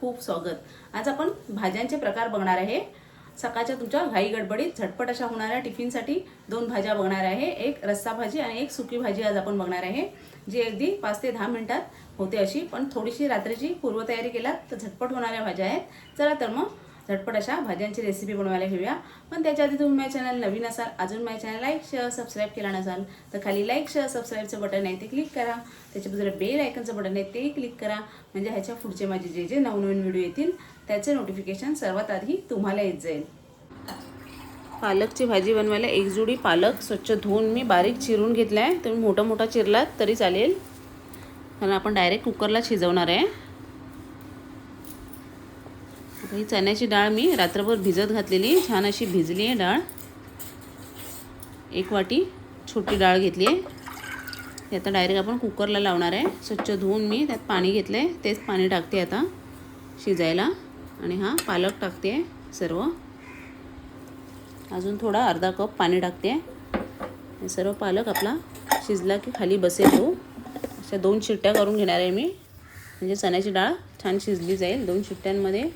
खूप स्वागत. आज आपण भाज्यांचे प्रकार बघणार आहे. सकाळच्या तुमच्या घाई गडबडीत झटपट अशा होणाऱ्या टिफिनसाठी दोन भाज्या बघणार आहे. एक रस्सा भाजी आणि एक सुकी भाजी आज आपण बघणार आहे. जी अगदी पाच ते दहा मिनिटात होते अशी पण थोडीशी रात्रीची पूर्वतयारी केलात तर झटपट होणाऱ्या भाज्या आहेत. चला तर मग झटपट अशा भाज्यांची रेसिपी बनवायला घेऊया. पण त्याच्या आधी तुम्ही माझ्या चॅनल नवीन असाल अजून माझ्या चॅनल लाईक शेअर सबस्क्राईब केला नसाल तर खाली लाईक शेअर सबस्क्राईबचं बटन आहे ते क्लिक करा. त्याच्याबद्दल बेल आयकनचं बटन आहे ते क्लिक करा. म्हणजे ह्याच्या पुढचे माझे जे जे नवनवीन व्हिडिओ येतील त्याचे नोटिफिकेशन सर्वात आधी तुम्हाला येत जाईल. पालकची भाजी बनवायला एक जोडी पालक स्वच्छ धुवून मी बारीक चिरून घेतला आहे तुम्ही मोठा मोठा चिरलात तरी चालेल. कारण आपण डायरेक्ट कुकरला शिजवणार आहे. ही चण्याची डाळ मी रात्रभर भिजत घातलेली छान अशी भिजली आहे डाळ. एक वाटी छोटी डाळ घेतली आहे. ते आता डायरेक्ट आपण कुकरला लावणार आहे. स्वच्छ धुवून मी त्यात पाणी घेतलं आहे तेच पाणी टाकते आता शिजायला. आणि हा पालक टाकते सर्व. अजून थोडा अर्धा कप पाणी टाकते. आहे सर्व पालक आपला शिजला की खाली बसेल तो. अशा दोन शिट्ट्या करून घेणार आहे मी. म्हणजे चण्याची डाळ छान शिजली जाईल. दोन शिट्ट्यांमध्ये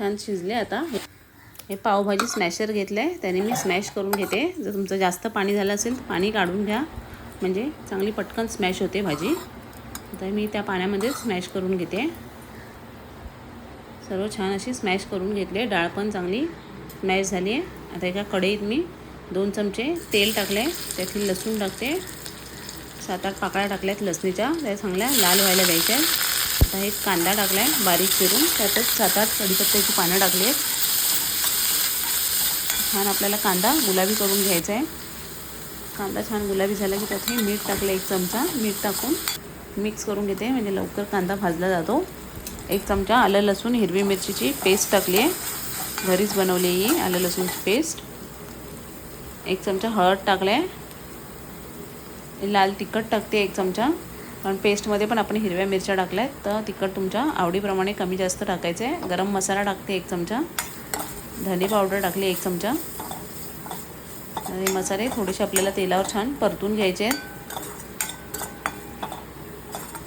छान शिजले आता. हे पावभाजी स्मॅशर घेतलं आहे त्याने मी स्मॅश करून घेते. जर तुमचं जास्त पाणी झालं असेल तर पाणी काढून घ्या. म्हणजे चांगली पटकन स्मॅश होते भाजी. आता मी त्या पाण्यामध्ये स्मॅश करून घेते. सर्व छान अशी स्मॅश करून घेतले. डाळ पण चांगली स्मॅश झाली आहे. आता एका कढईत मी दोन चमचे तेल टाकले त्यातील लसूण टाकते. सात आठ पाकळ्या टाकल्यात लसणीच्या. त्या चांगल्या लाल व्हायला द्यायच्या आता एक कांदा टाकला आहे बारीक चिरून. त्यातच सात आठ कढीपत्त्याची पानं टाकली आहेत. छान आपल्याला कांदा गुलाबी करून घ्यायचा आहे. कांदा छान गुलाबी झाला की त्यात मीठ टाकलं एक चमचा. मीठ टाकून मिक्स करून घेते. म्हणजे लवकर कांदा भाजला जातो. एक चमचा आलं लसूण हिरवी मिरचीची पेस्ट टाकली आहे. घरीच बनवली ही आलं लसूणची पेस्ट. एक चमचा हळद टाकला आहे लाल तिखट टाकते एक चमचा. कारण पेस्टमध्ये पण आपण हिरव्या मिरच्या टाकल्या आहेत. तर तिखट तुमच्या आवडीप्रमाणे कमी जास्त टाकायचं. आहे गरम मसाला टाकते एक चमचा. धने पावडर टाकली एक चमचा. आणि मसाले थोडेसे आपल्याला तेलावर छान परतून घ्यायचे आहेत.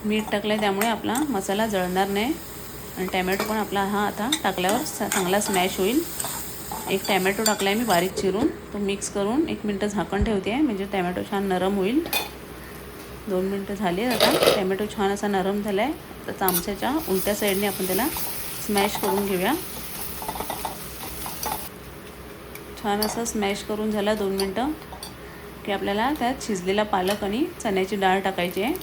मीठ टाकलं आहे त्यामुळे आपला मसाला जळणार नाही. आणि टॅमॅटो पण आपला हा आता टाकल्यावर चांगला स्मॅश होईल. एक टॅमॅटो टाकला आहे मी बारीक चिरून. तो मिक्स करून एक मिनटं झाकण ठेवते. आहे म्हणजे टॅमॅटो छान नरम होईल. दोन मिनटं झाली आता. टॅमॅटो छान असा नरम झाला आहे तर चामच्याच्या उलट्या साईडने आपण त्याला स्मॅश करून घेऊया. छान असं स्मॅश करून झाला दोन मिनटं की आपल्याला त्यात शिजलेला पालक आणि चण्याची डाळ टाकायची आहे.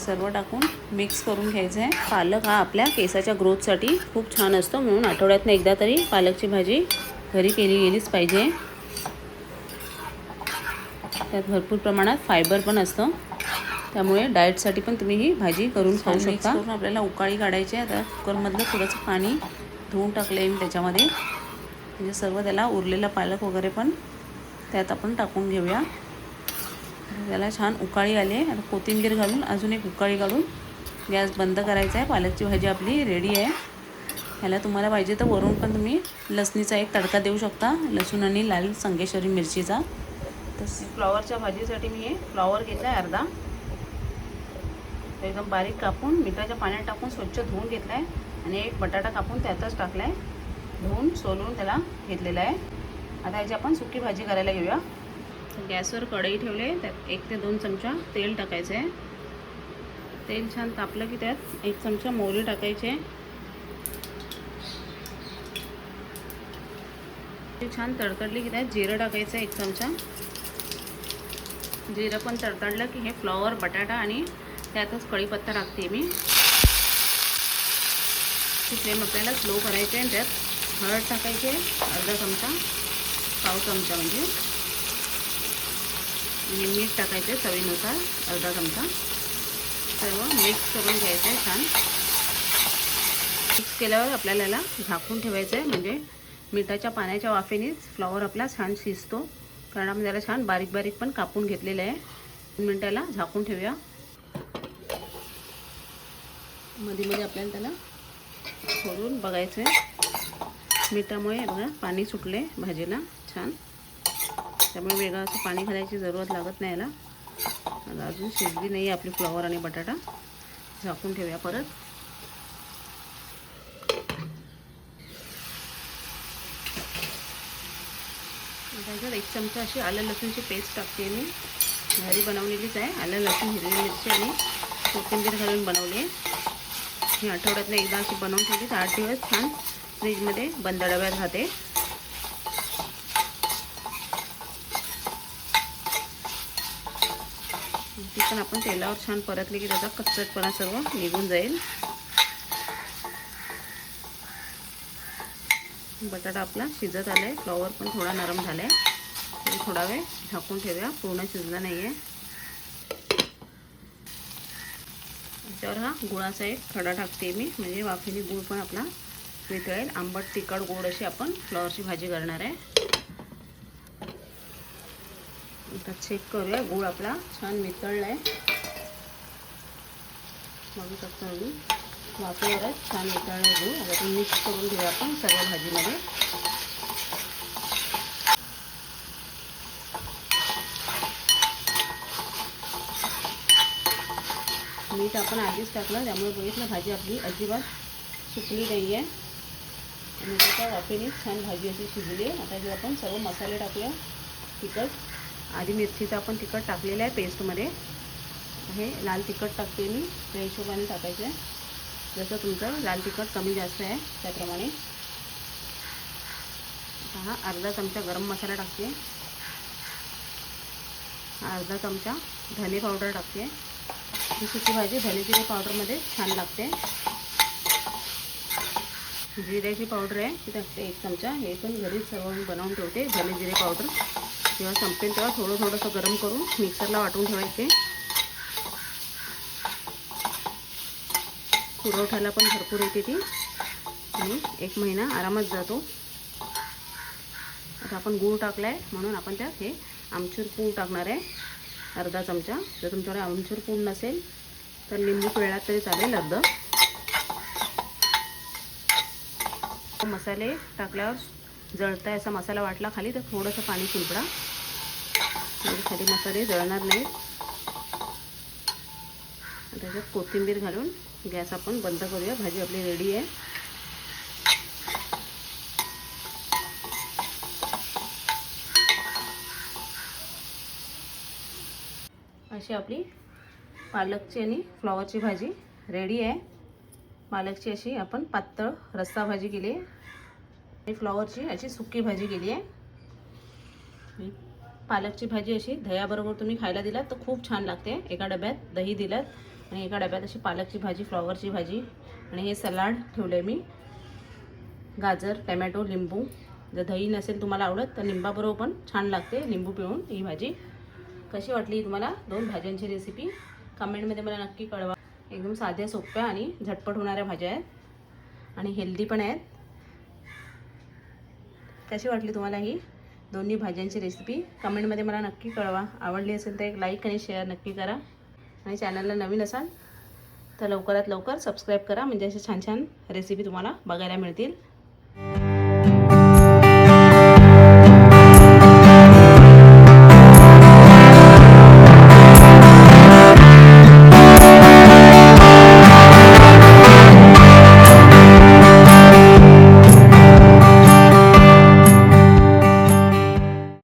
सर्व टाकून मिक्स करून घ्यायचं आहे. पालक हा आपल्या केसाच्या ग्रोथसाठी खूप छान असतो म्हणून आठवड्यातनं एकदा तरी पालकची भाजी घरी केली गेलीच पाहिजे. त्यात भरपूर प्रमाणात फायबर पण असतं. त्यामुळे डाएटसाठी पण तुम्ही ही भाजी करून खाऊ शकता. करून आपल्याला उकाळी काढायची आहे. आता कुकरमधलं थोडंसं पाणी धुवून टाकलं आहे मी त्याच्यामध्ये. म्हणजे सर्व त्याला उरलेला पालक वगैरे पण त्यात आपण टाकून घेऊया. त्याला छान उकाळी आली आहे. आता कोथिंबीर घालून अजून एक उकाळी काढून गॅस बंद करायचा आहे. पालकची भाजी आपली रेडी आहे. ह्याला तुम्हाला पाहिजे तर वरून पण तुम्ही लसणीचा एक तडका देऊ शकता. लसूण आणि लाल संगेश्वरी मिरचीचा. तस. फ्लॉवरच्या भाजीसाठी मी हे फ्लॉवर घेतला आहे अर्धा. एकदम बारीक कापून मिठाच्या पाण्यात टाकून स्वच्छ धुवून घेतला आहे आणि एक बटाटा कापून त्यातच टाकला आहे धुवून सोलून त्याला घेतलेला आहे. आता याची आपण सुकी भाजी करायला घेऊया. गॅसवर कढई ठेवले त्यात एक ते दोन चमचा तेल टाकायचं आहे तेल छान तापलं की त्यात एक चमचा मोहरी टाकायचे. ते छान तडतडली की त्यात जिरं टाकायचं आहे एक चमचा. म्हणजे जिरं पण तडतडलं की हे फ्लॉवर बटाटा आणि त्यातच कढीपत्ता टाकते मी. ती फ्लेम आपल्याला स्लो करायची आहे त्यात हळद टाकायची आहे अर्धा चमचा पाव चमचा म्हणजे. आणि मीठ टाकायचं आहे चवीनुसार अर्धा चमचा. सर्व मिक्स करून घ्यायचं आहे छान. मिक्स केल्यावर आपल्याला याला झाकून ठेवायचं आहे म्हणजे मिठाच्या पाण्याच्या वाफेनेच फ्लॉवर आपला छान शिजतो. कारण आपण त्याला छान बारीक बारीक पण कापून घेतलेलं आहे. दोन मिनटाला झाकून ठेवूया. मध्ये मध्ये आपल्याला त्याला खोलून बघायचं आहे मिठामुळे बघा पाणी सुटले भाजीला छान. त्यामुळे वेगळं असं पाणी घालायची जरूरत लागत नाही याला. अजून शिजली नाही आपली फ्लॉवर आणि बटाटा. झाकून ठेवूया परत. त्याच्यात एक चमचा अशी आलं लसूणची पेस्ट टाकते मी. घरी बनवलेलीच आहे. आलं लसूण हिरवी मिरची आणि कोथिंबीर घालून बनवली आहे. ही आठवड्यातनं एकदा अशी बनवून ठेवली आठ दिवस छान फ्रीजमध्ये बंद डब्यात राहते. ती पण आपण तेलावर छान परतली की त्याचा कच्चटपणा सर्व निघून जाईल. बटाटा आपला शिजत आलाय. फ्लॉवर पण थोडा नरम झालाय. तरी थोडा वेळ झाकून ठेवूया. पूर्ण शिजला नाहीये. त्याच्यावर हा गुळाचा एक खडा टाकते मी. म्हणजे वाफेने गुळ पण आपला वितळेल आंबट तिखट गोड अशी आपण फ्लॉवरची भाजी करणार आहे. आता चेक करूया. गुळ आपला छान वितळला आहे बघू शकतो आम्ही वाफेवरच छान वितळला घेऊ आता ते मिक्स करून घेऊ आपण सगळ्या भाजीमध्ये. मीठ आपण आधीच टाकलं त्यामुळे बघितलं भाजी आपली अजिबात सुकली नाही आहे आणि त्याच्या वाफेने छान भाजी अशी शिजली आहे. आता जे आपण सर्व मसाले टाकूया तिखट. आधी मिरचीचं आपण तिखट टाकलेलं आहे पेस्टमध्ये हे लाल तिखट टाकते मी त्या हिशोबाने टाकायचं आहे जसं तुमचं लाल तिखट कमी जास्त आहे त्याप्रमाणे. हा अर्धा चमचा गरम मसाला टाकते. अर्धा चमचा धने पावडर टाकते. ही सुकी भाजी धने जिरे पावडरमध्ये छान लागते. जिऱ्याची पावडर आहे ती टाकते एक चमचा. हे पण घरीच सर्व बनवून ठेवते धने जिरे पावडर. जेव्हा संपेल तेव्हा थोडं थोडंसं गरम करून मिक्सरला वाटून ठेवायचे. पुरवठ्याला पण भरपूर येते ती. आणि एक महिना आरामात जातो. आता आपण गूळ टाकला आहे म्हणून आपण त्यात हे आमचूर पूड टाकणार आहे. अर्धा चमचा. जर तुमच्याकडे आमचूर पूड नसेल तर लिंबू पिळला तरी चालेल अर्ध. मसाले टाकल्यावर जळताय असा मसाला वाटला खाली तर थोडंसं पाणी शिंपडा. म्हणजे खाली मसाले जळणार नाहीत. त्याच्यात कोथिंबीर घालून गॅस आपण बंद करूया. भाजी आपली रेडी आहे. अशी आपली पालकची आणि फ्लॉवरची भाजी रेडी आहे. पालकची अशी आपण पातळ रस्सा भाजी केली आहे. आणि फ्लॉवरची अशी सुकी भाजी केली आहे. पालकची भाजी अशी दह्याबरोबर तुम्ही खायला दिलात तर खूप छान लागते. एका डब्यात दही दिलात. आणि एका डब्यात अशी पालकची भाजी फ्लॉवरची भाजी आणि हे सलाड ठेवलं आहे मी. गाजर टमॅटो लिंबू. जर दही नसेल तुम्हाला आवडत तर लिंबाबरोबर पण छान लागते लिंबू पिळून ही भाजी. कशी वाटली तुम्हाला दोन भाज्यांची रेसिपी कमेंटमध्ये मला नक्की कळवा. एकदम साध्या सोप्या आणि झटपट होणाऱ्या भाज्या आहेत. आणि हेल्दी पण आहेत. कशी वाटली तुम्हाला ही दोन्ही भाज्यांची रेसिपी कमेंटमध्ये मला नक्की कळवा. आवडली असेल तर एक लाईक आणि शेअर नक्की करा. आणि चॅनलला नवीन असाल तर लवकरात लवकर सबस्क्राईब करा. म्हणजे असे छान छान रेसिपी तुम्हाला बघायला मिळतील.